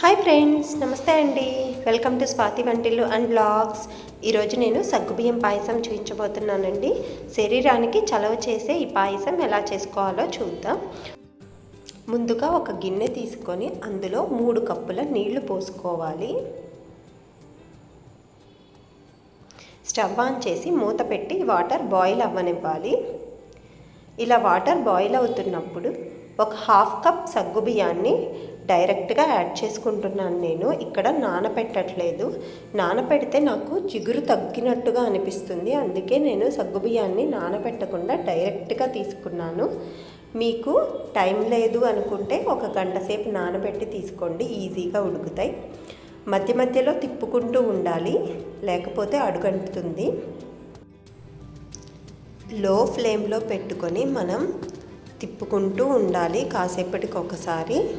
Hi friends నమస్తే అండి. Welcome to Swathi వంటిల్లు అండ్ బ్లాగ్స్ ఈరోజు నేను సగ్గుబియ్యం పాయసం చూపించబోతున్నానండి. శరీరానికి చలవ చేసే ఈ పాయసం ఎలా చేసుకోవాలో చూద్దాం. ముందుగా ఒక గిన్నె తీసుకొని అందులో మూడు కప్పుల నీళ్ళు పోసుకోవాలి. స్టవ్ ఆన్ చేసి మూత పెట్టి వాటర్ బాయిల్ అవ్వనివ్వాలి. ఇలా వాటర్ బాయిల్ అవుతున్నప్పుడు ఒక హాఫ్ కప్ సగ్గుబియ్యాన్ని డైరెక్ట్గా యాడ్ చేసుకుంటున్నాను నేను. ఇక్కడ నానపెట్టట్లేదు. నానపెడితే నాకు జిగురు తగ్గినట్టుగా అనిపిస్తుంది. అందుకే నేను సగ్గుబియ్యాన్ని నానపెట్టకుండా డైరెక్ట్గా తీసుకున్నాను. మీకు టైం లేదు అనుకుంటే ఒక గంట సేపు నానబెట్టి తీసుకోండి. ఈజీగా ఉడుకుతాయి. మధ్య మధ్యలో తిప్పుకుంటూ ఉండాలి. లేకపోతే అడుగంటుతుంది. లో ఫ్లేమ్లో పెట్టుకొని మనం తిప్పుకుంటూ ఉండాలి కాసేపటికి ఒకసారి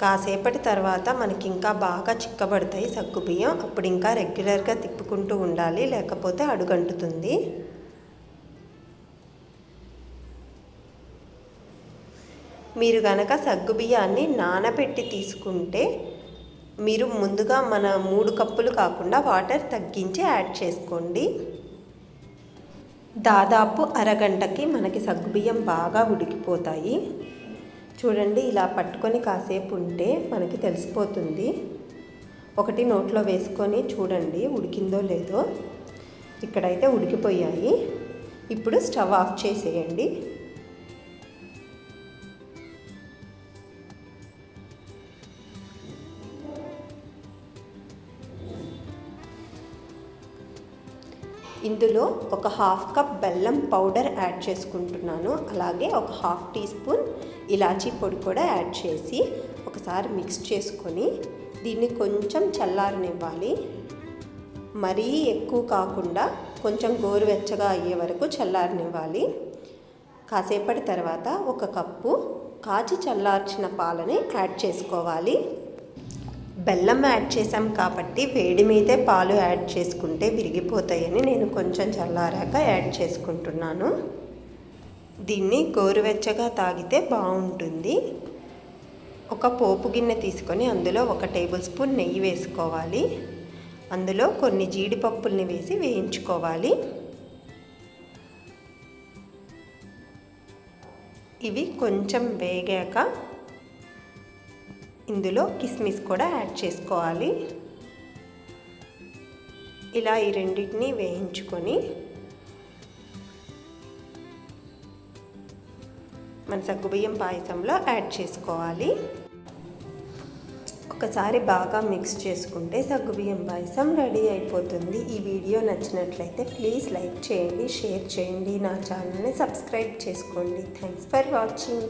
కాసేపటి తర్వాత మనకి ఇంకా బాగా చిక్కబడతాయి సగ్గుబియ్యం అప్పుడు ఇంకా రెగ్యులర్గా తిప్పుకుంటూ ఉండాలి లేకపోతే అడుగంటుతుంది. మీరు గనక సగ్గుబియ్యాన్ని నానబెట్టి తీసుకుంటే మీరు ముందుగా మన మూడు కప్పులు కాకుండా వాటర్ తగ్గించి యాడ్ చేసుకోండి. దాదాపు అరగంటకి మనకి సగ్గుబియ్యం బాగా ఉడికిపోతాయి. చూడండి ఇలా పట్టుకొని కాసేపు ఉంటే మనకి తెలిసిపోతుంది. ఒకటి నోట్లో వేసుకొని చూడండి ఉడికిందో లేదో. ఇక్కడైతే ఉడికిపోయాయి. ఇప్పుడు స్టవ్ ఆఫ్ చేసేయండి. ఇందులో ఒక హాఫ్ కప్ బెల్లం పౌడర్ యాడ్ చేసుకుంటున్నాను. అలాగే ఒక హాఫ్ టీ స్పూన్ ఇలాచీ పొడి కూడా యాడ్ చేసి ఒకసారి మిక్స్ చేసుకొని దీన్ని కొంచెం చల్లారనివ్వాలి. మరీ ఎక్కువ కాకుండా కొంచెం గోరువెచ్చగా అయ్యే వరకు చల్లారనివ్వాలి. కాసేపటి తర్వాత ఒక కప్పు కాచి చల్లార్చిన పాలని యాడ్ చేసుకోవాలి. బెల్లం యాడ్ చేసాం కాబట్టి వేడి మీదే పాలు యాడ్ చేసుకుంటే విరిగిపోతాయని నేను కొంచెం చల్లారాక యాడ్ చేసుకుంటున్నాను. దీన్ని గోరువెచ్చగా తాగితే బాగుంటుంది. ఒక పోపు గిన్నె తీసుకొని అందులో ఒక టేబుల్ స్పూన్ నెయ్యి వేసుకోవాలి. అందులో కొన్ని జీడిపప్పుల్ని వేసి వేయించుకోవాలి. ఇవి కొంచెం వేగాక ఇందులో కిస్మిస్ కూడా యాడ్ చేసుకోవాలి. ఇలా ఈ రెండింటిని వేయించుకొని మన సగ్గుబియ్యం పాయసంలో యాడ్ చేసుకోవాలి. ఒకసారి బాగా మిక్స్ చేసుకుంటే సగ్గుబియ్యం పాయసం రెడీ అయిపోతుంది. ఈ వీడియో నచ్చినట్లయితే ప్లీజ్ లైక్ చేయండి షేర్ చేయండి. నా ఛానల్ని సబ్స్క్రైబ్ చేసుకోండి. Thanks for watching.